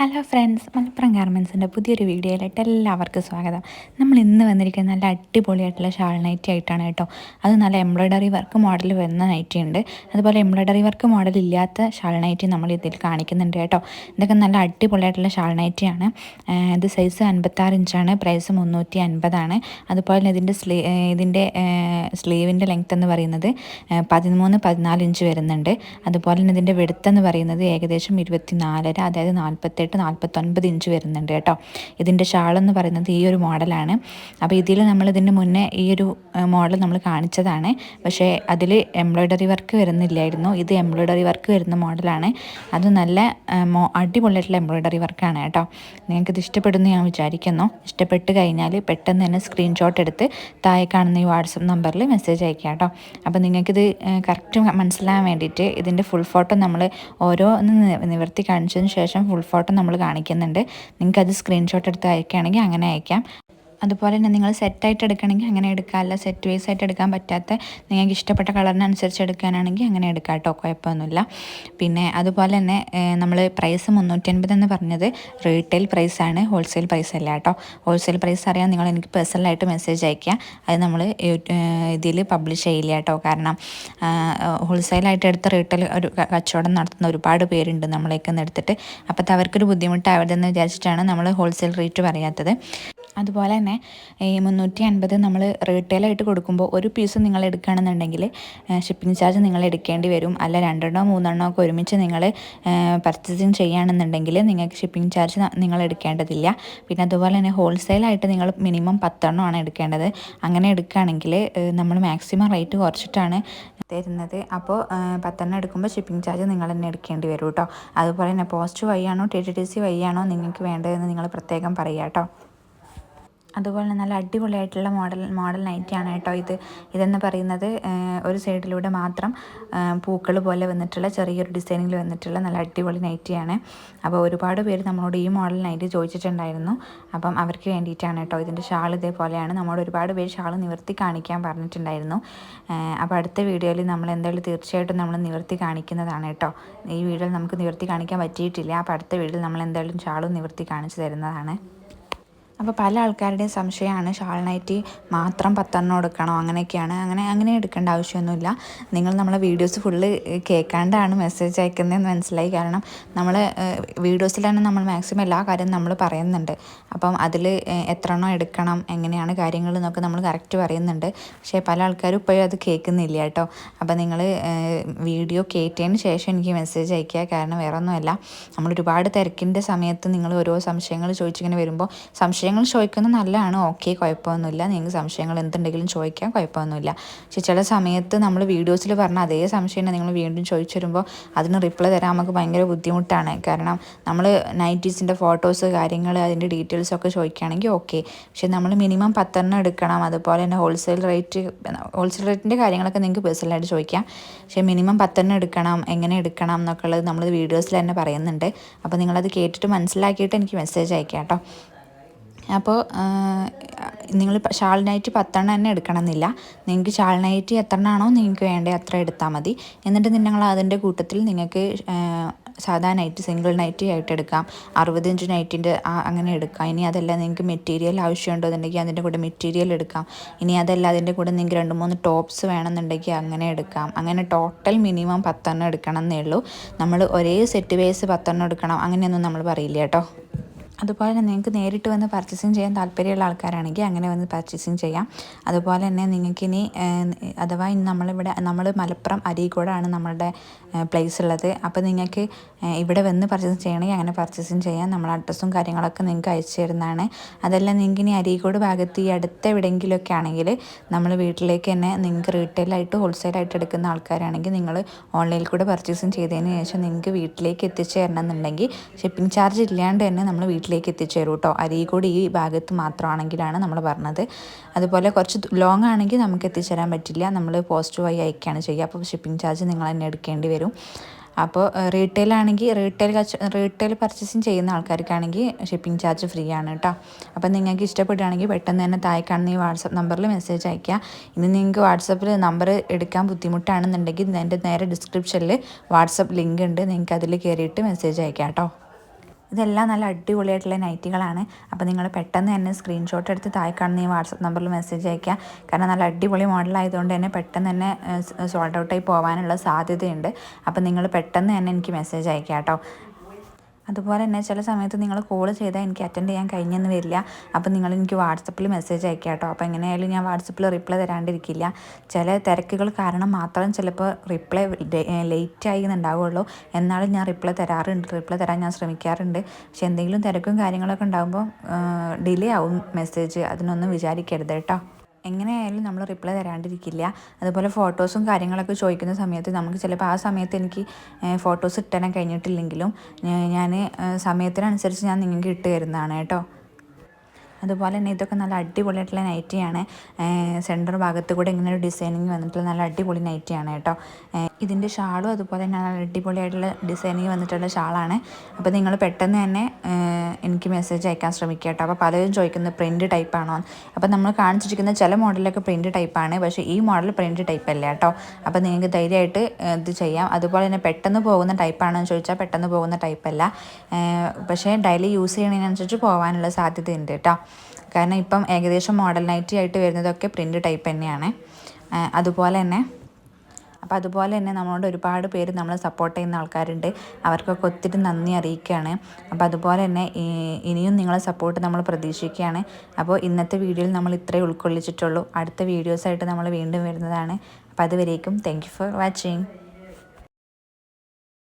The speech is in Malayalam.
ഹലോ ഫ്രണ്ട്സ് മലപ്പുറം ഗാർമെൻസിന്റെ പുതിയൊരു വീഡിയോയിലായിട്ട് എല്ലാവർക്കും സ്വാഗതം. നമ്മൾ ഇന്ന് വന്നിരിക്കുന്നത് നല്ല അടിപൊളിയായിട്ടുള്ള ഷാൾ നൈറ്റി ആയിട്ടാണ് കേട്ടോ. അത് നല്ല എംബ്രോയ്ഡറി വർക്ക് മോഡൽ വരുന്ന നൈറ്റി ഉണ്ട്. അതുപോലെ എംബ്രോയ്ഡറി വർക്ക് മോഡൽ ഇല്ലാത്ത ഷാൾ നൈറ്റി നമ്മൾ ഇതിൽ കാണിക്കുന്നുണ്ട് കേട്ടോ. ഇതൊക്കെ നല്ല അടിപൊളിയായിട്ടുള്ള ഷാൾ നൈറ്റിയാണ് ഇത് സൈസ് അൻപത്താറ് ഇഞ്ചാണ് പ്രൈസ് മുന്നൂറ്റി അൻപതാണ് അതുപോലെ ഇതിന്റെ സ്ലീ ഇതിന്റെ സ്ലീവിന്റെ ലെങ്ത് എന്ന് പറയുന്നത് പതിമൂന്ന് പതിനാല് ഇഞ്ച് വരുന്നുണ്ട്. അതുപോലെ തന്നെ ഇതിന്റെ വെടുത്തെന്ന് പറയുന്നത് ഏകദേശം ഇരുപത്തി നാലര അതായത് നാൽപ്പത്തെട്ട് നാൽപ്പത്തെട്ട് നാൽപ്പത്തൊൻപത് ഇഞ്ച് വരുന്നുണ്ട് കേട്ടോ. ഇതിന്റെ ഷാളെന്ന് പറയുന്നത് ഈ ഒരു മോഡലാണ് അപ്പോൾ ഇതിൽ നമ്മൾ ഇതിന്റെ മുന്നേ ഈ ഒരു മോഡൽ നമ്മൾ കാണിച്ചതാണ്. പക്ഷേ അതിൽ എംബ്രോയ്ഡറി വർക്ക് വരുന്നില്ലായിരുന്നു. ഇത് എംബ്രോയ്ഡറി വർക്ക് വരുന്ന മോഡലാണ് അത് നല്ല അടിപൊളിയായിട്ടുള്ള എംബ്രോയ്ഡറി വർക്കാണ് കേട്ടോ. നിങ്ങൾക്ക് ഇത് ഇഷ്ടപ്പെടുന്നു ഞാൻ വിചാരിക്കുന്നു. ഇഷ്ടപ്പെട്ട് കഴിഞ്ഞാൽ പെട്ടെന്ന് തന്നെ സ്ക്രീൻഷോട്ട് എടുത്ത് താഴെ കാണുന്ന ഈ വാട്സപ്പ് നമ്പറിൽ മെസ്സേജ് അയക്കാം കേട്ടോ. അപ്പോൾ നിങ്ങൾക്കിത് കറക്റ്റ് മനസ്സിലാകാൻ വേണ്ടിയിട്ട് ഇതിന്റെ ഫുൾ ഫോട്ടോ നമ്മൾ ഓരോന്ന് നിവർത്തി കാണിച്ചതിന് ശേഷം ഫുൾ ഫോട്ടോ നമ്മൾ കാണിക്കുന്നുണ്ട്. നിങ്ങൾക്കത് സ്ക്രീൻഷോട്ട് എടുത്ത് അയക്കുകയാണെങ്കിൽ അങ്ങനെ അയക്കാം. അതുപോലെ തന്നെ നിങ്ങൾ സെറ്റായിട്ട് എടുക്കണമെങ്കിൽ അങ്ങനെ എടുക്കാം. അല്ല സെറ്റ് വൈസ് ആയിട്ട് എടുക്കാൻ പറ്റാത്ത നിങ്ങൾക്ക് ഇഷ്ടപ്പെട്ട കളറിനനുസരിച്ച് എടുക്കാനാണെങ്കിൽ അങ്ങനെ എടുക്കാം കേട്ടോ. കുഴപ്പമൊന്നുമില്ല. പിന്നെ അതുപോലെ തന്നെ നമ്മൾ പ്രൈസ് മുന്നൂറ്റി അൻപത് എന്ന് പറഞ്ഞത് റീറ്റെയിൽ പ്രൈസാണ് ഹോൾസെയിൽ പ്രൈസ് അല്ല കേട്ടോ. ഹോൾസെയിൽ പ്രൈസ് അറിയാൻ നിങ്ങൾ എനിക്ക് പേഴ്സണലായിട്ട് മെസ്സേജ് അയക്കുക അത് നമ്മൾ ഇതിൽ പബ്ലിഷ് ചെയ്യില്ല കേട്ടോ. കാരണം ഹോൾസെയിലായിട്ട് എടുത്ത റീറ്റെയിൽ ഒരു കച്ചവടം നടത്തുന്ന ഒരുപാട് പേരുണ്ട് നമ്മളേക്ക് എടുത്തിട്ട്. അപ്പോൾ അവർക്കൊരു ബുദ്ധിമുട്ടാവരുതെന്ന് വിചാരിച്ചിട്ടാണ് നമ്മൾ ഹോൾസെയിൽ റേറ്റ് പറയാത്തത്. അതുപോലെ തന്നെ ഈ മുന്നൂറ്റി അൻപത് നമ്മൾ റീറ്റെയിലായിട്ട് കൊടുക്കുമ്പോൾ ഒരു പീസ് നിങ്ങൾ എടുക്കുകയാണെന്നുണ്ടെങ്കിൽ ഷിപ്പിംഗ് ചാർജ് നിങ്ങൾ എടുക്കേണ്ടി വരും. അല്ല രണ്ടെണ്ണോ മൂന്നെണ്ണോ ഒക്കെ ഒരുമിച്ച് നിങ്ങൾ പർച്ചേസിങ് ചെയ്യുകയാണെന്നുണ്ടെങ്കിൽ നിങ്ങൾക്ക് ഷിപ്പിംഗ് ചാർജ് നിങ്ങൾ എടുക്കേണ്ടതില്ല. പിന്നെ അതുപോലെ തന്നെ ഹോൾസെയിലായിട്ട് നിങ്ങൾ മിനിമം പത്തെണ്ണമാണ് എടുക്കേണ്ടത്. അങ്ങനെ എടുക്കുകയാണെങ്കിൽ നമ്മൾ മാക്സിമം റേറ്റ് കുറച്ചിട്ടാണ് തരുന്നത്. അപ്പോൾ പത്തെണ്ണം എടുക്കുമ്പോൾ ഷിപ്പിംഗ് ചാർജ് നിങ്ങൾ തന്നെ എടുക്കേണ്ടി വരും കേട്ടോ അതുപോലെ തന്നെ പോസ്റ്റ് വഴിയാണോ ടി ടി ടി സി വഴിയാണോ നിങ്ങൾക്ക് വേണ്ടതെന്ന് നിങ്ങൾ പ്രത്യേകം പറയുക കേട്ടോ അതുപോലെ നല്ല അടിപൊളിയായിട്ടുള്ള മോഡൽ മോഡൽ നൈറ്റിയാണ് കേട്ടോ ഇത്. ഇതെന്ന് പറയുന്നത് ഒരു സൈഡിലൂടെ മാത്രം പൂക്കൾ പോലെ വന്നിട്ടുള്ള ചെറിയൊരു ഡിസൈനിൽ വന്നിട്ടുള്ള നല്ല അടിപൊളി നൈറ്റിയാണ് അപ്പോൾ ഒരുപാട് പേര് നമ്മളോട് ഈ മോഡൽ നൈറ്റി ചോദിച്ചിട്ടുണ്ടായിരുന്നു. അപ്പം അവർക്ക് വേണ്ടിയിട്ടാണ് കേട്ടോ ഇതിന്റെ ഷാൾ ഇതേപോലെയാണ്. നമ്മളോട് ഒരുപാട് പേര് ഷാൾ നിവർത്തി കാണിക്കാൻ പറഞ്ഞിട്ടുണ്ടായിരുന്നു. അപ്പോൾ അടുത്ത വീഡിയോയിൽ നമ്മൾ എന്തായാലും തീർച്ചയായിട്ടും നമ്മൾ നിവർത്തി കാണിക്കുന്നതാണ് കേട്ടോ. ഈ വീഡിയോയിൽ നമുക്ക് നിവർത്തി കാണിക്കാൻ പറ്റിയിട്ടില്ല. അപ്പോൾ അടുത്ത വീഡിയോയിൽ നമ്മൾ എന്തായാലും ഷാളും നിവർത്തി കാണിച്ചു തരുന്നതാണ്. അപ്പോൾ പല ആൾക്കാരുടെയും സംശയമാണ് ഷാൾ നൈറ്റി മാത്രം പത്തെണ്ണം എടുക്കണോ? അങ്ങനെയൊക്കെയാണ്. അങ്ങനെ അങ്ങനെ എടുക്കേണ്ട ആവശ്യമൊന്നുമില്ല. നിങ്ങൾ നമ്മളെ വീഡിയോസ് ഫുള്ള് കേൾക്കാണ്ടാണ് മെസ്സേജ് അയക്കുന്നതെന്ന് മനസ്സിലായി. കാരണം നമ്മൾ വീഡിയോസിലാണ് നമ്മൾ മാക്സിമം എല്ലാ കാര്യവും നമ്മൾ പറയുന്നുണ്ട്. അപ്പം അതിൽ എത്ര എണ്ണം എടുക്കണം എങ്ങനെയാണ് കാര്യങ്ങൾ എന്നൊക്കെ നമ്മൾ കറക്റ്റ് പറയുന്നുണ്ട്. പക്ഷേ പല ആൾക്കാരും ഇപ്പോഴും അത് കേൾക്കുന്നില്ല കേട്ടോ. അപ്പം നിങ്ങൾ വീഡിയോ കേട്ടതിന് ശേഷം എനിക്ക് മെസ്സേജ് അയക്കുക. കാരണം വേറെ ഒന്നുമല്ല നമ്മൾ ഒരുപാട് തിരക്കിന്റെ സമയത്ത് നിങ്ങൾ ഓരോ സംശയങ്ങൾ ചോദിച്ചിങ്ങനെ വരുമ്പോൾ സംശയം സംശയങ്ങൾ ചോദിക്കുന്നത് നല്ലതാണ്. ഓക്കെ കുഴപ്പമൊന്നുമില്ല. നിങ്ങൾക്ക് സംശയങ്ങൾ എന്തുണ്ടെങ്കിലും ചോദിക്കാം കുഴപ്പമൊന്നുമില്ല. പക്ഷെ ചില സമയത്ത് നമ്മൾ വീഡിയോസിൽ പറഞ്ഞ അതേ സംശയം നിങ്ങൾ വീണ്ടും ചോദിച്ചു വരുമ്പോൾ അതിന് റിപ്ലൈ തരാൻ നമുക്ക് ഭയങ്കര ബുദ്ധിമുട്ടാണ്. കാരണം നമ്മൾ നൈറ്റീസിന്റെ ഫോട്ടോസ് കാര്യങ്ങൾ അതിന്റെ ഡീറ്റെയിൽസ് ഒക്കെ ചോദിക്കുകയാണെങ്കിൽ ഓക്കെ. പക്ഷെ നമ്മൾ മിനിമം പത്തെണ്ണം എടുക്കണം. അതുപോലെ തന്നെ ഹോൾസെയിൽ റേറ്റ് ഹോൾസെയിൽ റേറ്റിന്റെ കാര്യങ്ങളൊക്കെ നിങ്ങൾക്ക് പേഴ്സണലായിട്ട് ചോദിക്കാം. പക്ഷേ മിനിമം പത്തെണ്ണം എടുക്കണം എങ്ങനെ എടുക്കണം എന്നൊക്കെ ഉള്ളത് നമ്മൾ വീഡിയോസിൽ തന്നെ പറയുന്നുണ്ട്. അപ്പോൾ നിങ്ങളത് കേട്ടിട്ട് മനസ്സിലാക്കിയിട്ട് എനിക്ക് മെസ്സേജ് അയക്കാം കേട്ടോ. അപ്പോൾ നിങ്ങൾ ഷാൾ നൈറ്റ് പത്തെണ്ണം തന്നെ എടുക്കണമെന്നില്ല. നിങ്ങൾക്ക് ഷാൾ നൈറ്റ് എത്ര എണ്ണമാണോ നിങ്ങൾക്ക് വേണ്ടത് അത്ര എടുത്താൽ മതി. എന്നിട്ട് നിങ്ങൾ അതിന്റെ കൂട്ടത്തിൽ നിങ്ങൾക്ക് സാധാ നൈറ്റ് സിംഗിൾ നൈറ്റ് ആയിട്ട് എടുക്കാം. അറുപത് ഇഞ്ച് നൈറ്റിന്റെ അങ്ങനെ എടുക്കാം. ഇനി അതല്ല നിങ്ങൾക്ക് മെറ്റീരിയൽ ആവശ്യമുണ്ടോ എന്നുണ്ടെങ്കിൽ അതിന്റെ കൂടെ മെറ്റീരിയൽ എടുക്കാം. ഇനി അതല്ല അതിന്റെ കൂടെ നിങ്ങൾക്ക് രണ്ട് മൂന്ന് ടോപ്സ് വേണമെന്നുണ്ടെങ്കിൽ അങ്ങനെ എടുക്കാം. അങ്ങനെ ടോട്ടൽ മിനിമം പത്തെണ്ണം എടുക്കണം എന്നേ ഉള്ളൂ. നമ്മൾ ഒരേ സെറ്റ് ബേസ് പത്തെണ്ണം എടുക്കണം. അങ്ങനെയൊന്നും നമ്മൾ പറയില്ല കേട്ടോ. അതുപോലെ തന്നെ നിങ്ങൾക്ക് നേരിട്ട് വന്ന് പർച്ചേസിങ് ചെയ്യാൻ താല്പര്യമുള്ള ആൾക്കാരാണെങ്കിൽ അങ്ങനെ വന്ന് പർച്ചേസിങ് ചെയ്യാം. അതുപോലെ തന്നെ നിങ്ങൾക്കിനി അഥവാ ഇനി നമ്മളിവിടെ നമ്മൾ മലപ്പുറം അരീക്കോടാണ് നമ്മളുടെ പ്ലേസ് ഉള്ളത്. അപ്പോൾ നിങ്ങൾക്ക് ഇവിടെ വന്ന് പർച്ചേസിങ് ചെയ്യണമെങ്കിൽ അങ്ങനെ പർച്ചേസിങ് ചെയ്യാം. നമ്മൾ അഡ്രസ്സും കാര്യങ്ങളൊക്കെ നിങ്ങൾക്ക് അയച്ചു തരുന്നതാണ്. അതെല്ലാം നിങ്ങൾക്ക് ഇനി അരീക്കോട് ഭാഗത്ത് ഈ അടുത്ത എവിടെയെങ്കിലുമൊക്കെ ആണെങ്കിൽ നമ്മൾ വീട്ടിലേക്ക് തന്നെ നിങ്ങൾക്ക് റീറ്റെയിലായിട്ട് ഹോൾസെയിലായിട്ട് എടുക്കുന്ന ആൾക്കാരാണെങ്കിൽ നിങ്ങൾ ഓൺലൈനിൽ കൂടെ പർച്ചേസിങ് ചെയ്തതിന് ശേഷം നിങ്ങൾക്ക് വീട്ടിലേക്ക് എത്തിച്ചു തരണം എന്നുണ്ടെങ്കിൽ ഷിപ്പിംഗ് ചാർജ് ഇല്ലാണ്ട് തന്നെ നമ്മൾ വീട്ടിൽ വീട്ടിലേക്ക് എത്തിച്ചേരും കേട്ടോ അരീക്കോട് ഈ ഭാഗത്ത് മാത്രമാണെങ്കിലാണ് നമ്മൾ പറഞ്ഞത്. അതുപോലെ കുറച്ച് ലോങ് ആണെങ്കിൽ നമുക്ക് എത്തിച്ചേരാൻ പറ്റില്ല. നമ്മൾ പോസ്റ്റ് വഴി അയക്കുകയാണ് ചെയ്യുക. അപ്പോൾ ഷിപ്പിംഗ് ചാർജ് നിങ്ങൾ തന്നെ എടുക്കേണ്ടി വരും. അപ്പോൾ റീറ്റെയിൽ ആണെങ്കിൽ റീറ്റെയിൽ റീറ്റെയിൽ പർച്ചേസിങ് ചെയ്യുന്ന ആൾക്കാർക്കാണെങ്കിൽ ഷിപ്പിംഗ് ചാർജ് ഫ്രീ ആണ് കേട്ടോ അപ്പോൾ നിങ്ങൾക്ക് ഇഷ്ടപ്പെടുകയാണെങ്കിൽ പെട്ടെന്ന് തന്നെ താഴെ കാണുന്ന ഈ വാട്സപ്പ് നമ്പറിൽ മെസ്സേജ് അയയ്ക്കുക. ഇനി നിങ്ങൾക്ക് വാട്സപ്പിൽ നമ്പർ എടുക്കാൻ ബുദ്ധിമുട്ടാണെന്നുണ്ടെങ്കിൽ എന്റെ നേരെ ഡിസ്ക്രിപ്ഷനിൽ വാട്സപ്പ് ലിങ്ക് ഉണ്ട്. നിങ്ങൾക്ക് അതിൽ കയറിയിട്ട് മെസ്സേജ് അയക്കാം കേട്ടോ ഇതെല്ലാം നല്ല അടിപൊളിയായിട്ടുള്ള നൈറ്റികളാണ്. അപ്പോൾ നിങ്ങൾ പെട്ടെന്ന് തന്നെ സ്ക്രീൻഷോട്ട് എടുത്ത് താഴെ കാണുന്ന ഈ വാട്സപ്പ് നമ്പറിൽ മെസ്സേജ് അയക്കുക കാരണം നല്ല അടിപൊളി മോഡലായതുകൊണ്ട് തന്നെ പെട്ടെന്ന് തന്നെ സോൾഡ് ഔട്ടായി പോകാനുള്ള സാധ്യതയുണ്ട്. അപ്പോൾ നിങ്ങൾ പെട്ടെന്ന് തന്നെ എനിക്ക് മെസ്സേജ് അയക്കാം കേട്ടോ. അതുപോലെ തന്നെ ചില സമയത്ത് നിങ്ങൾ കോൾ ചെയ്താൽ എനിക്ക് അറ്റൻഡ് ചെയ്യാൻ കഴിഞ്ഞെന്ന് വരില്ല. അപ്പോൾ നിങ്ങൾ എനിക്ക് വാട്സപ്പിൽ മെസ്സേജ് അയക്കുക കേട്ടോ അപ്പോൾ എങ്ങനെയായാലും ഞാൻ വാട്സപ്പിൽ റിപ്ലൈ തരാണ്ടിരിക്കില്ല. ചില തിരക്കുകൾ കാരണം മാത്രം ചിലപ്പോൾ റിപ്ലൈ ലേറ്റ് ആയി ഉണ്ടാവുള്ളൂ എന്നാലും ഞാൻ റിപ്ലൈ തരാറുണ്ട്. റിപ്ലൈ തരാൻ ഞാൻ ശ്രമിക്കാറുണ്ട്. പക്ഷെ എന്തെങ്കിലും തിരക്കും കാര്യങ്ങളൊക്കെ ഉണ്ടാകുമ്പോൾ ഡിലേ ആവും മെസ്സേജ് അതിനൊന്നും വിചാരിക്കരുത് കേട്ടോ. എങ്ങനെയായാലും നമ്മൾ റിപ്ലൈ തരാണ്ടിരിക്കില്ല. അതുപോലെ ഫോട്ടോസും കാര്യങ്ങളൊക്കെ ചോദിക്കുന്ന സമയത്ത് നമുക്ക് ചിലപ്പോൾ ആ സമയത്ത് എനിക്ക് ഫോട്ടോസ് ഇട്ടാൻ കഴിഞ്ഞിട്ടില്ലെങ്കിലും ഞാൻ സമയത്തിനനുസരിച്ച് ഞാൻ നിങ്ങൾക്ക് ഇട്ട് തരുന്നതാണ് കേട്ടോ. അതുപോലെ തന്നെ ഇതൊക്കെ നല്ല അടിപൊളിയായിട്ടുള്ള നൈറ്റിയാണ് സെന്റർ ഭാഗത്ത് കൂടെ ഇങ്ങനെ ഒരു ഡിസൈനിങ് വന്നിട്ടുള്ള നല്ല അടിപൊളി നൈറ്റിയാണ് കേട്ടോ. ഇതിന്റെ ഷാളും അതുപോലെ തന്നെ നല്ല അടിപൊളിയായിട്ടുള്ള ഡിസൈനിങ് വന്നിട്ടുള്ള ഷാളാണ്. അപ്പോൾ നിങ്ങൾ പെട്ടെന്ന് തന്നെ എനിക്ക് മെസ്സേജ് അയക്കാൻ ശ്രമിക്കുക കേട്ടോ. അപ്പോൾ പലരും ചോദിക്കുന്നത് പ്രിന്റ് ടൈപ്പ് ആണോ അപ്പോൾ നമ്മൾ കാണിച്ചിരിക്കുന്ന ചില മോഡലൊക്കെ പ്രിന്റ് ടൈപ്പാണ് പക്ഷേ ഈ മോഡൽ പ്രിന്റ് ടൈപ്പ് അല്ല കേട്ടോ. അപ്പോൾ നിങ്ങൾക്ക് ധൈര്യമായിട്ട് ഇത് ചെയ്യാം. അതുപോലെ തന്നെ പെട്ടെന്ന് പോകുന്ന ടൈപ്പാണോ എന്ന് ചോദിച്ചാൽ പെട്ടെന്ന് പോകുന്ന ടൈപ്പല്ല പക്ഷേ ഡെയിലി യൂസ് ചെയ്യുന്നതിനനുസരിച്ച് പോകാനുള്ള സാധ്യതയുണ്ട് കേട്ടോ. കാരണം ഇപ്പം ഏകദേശം മോഡൽ നൈറ്റി ആയിട്ട് വരുന്നതൊക്കെ പ്രിന്റ് ടൈപ്പ് തന്നെയാണ്. അതുപോലെ തന്നെ അപ്പോൾ അതുപോലെ തന്നെ നമ്മളോട് ഒരുപാട് പേര് നമ്മൾ സപ്പോർട്ട് ചെയ്യുന്ന ആൾക്കാരുണ്ട്. അവർക്കൊക്കെ ഒത്തിരി നന്ദി അറിയിക്കുകയാണ്. അപ്പോൾ അതുപോലെ തന്നെ ഇനിയും നിങ്ങളെ സപ്പോർട്ട് നമ്മൾ പ്രതീക്ഷിക്കുകയാണ്. അപ്പോൾ ഇന്നത്തെ വീഡിയോയിൽ നമ്മൾ ഇത്രേ ഉൾക്കൊള്ളിച്ചിട്ടുള്ളൂ. അടുത്ത വീഡിയോസായിട്ട് നമ്മൾ വീണ്ടും വരുന്നതാണ്. അപ്പോൾ അതുവരേക്കും താങ്ക് ഫോർ വാച്ചിങ്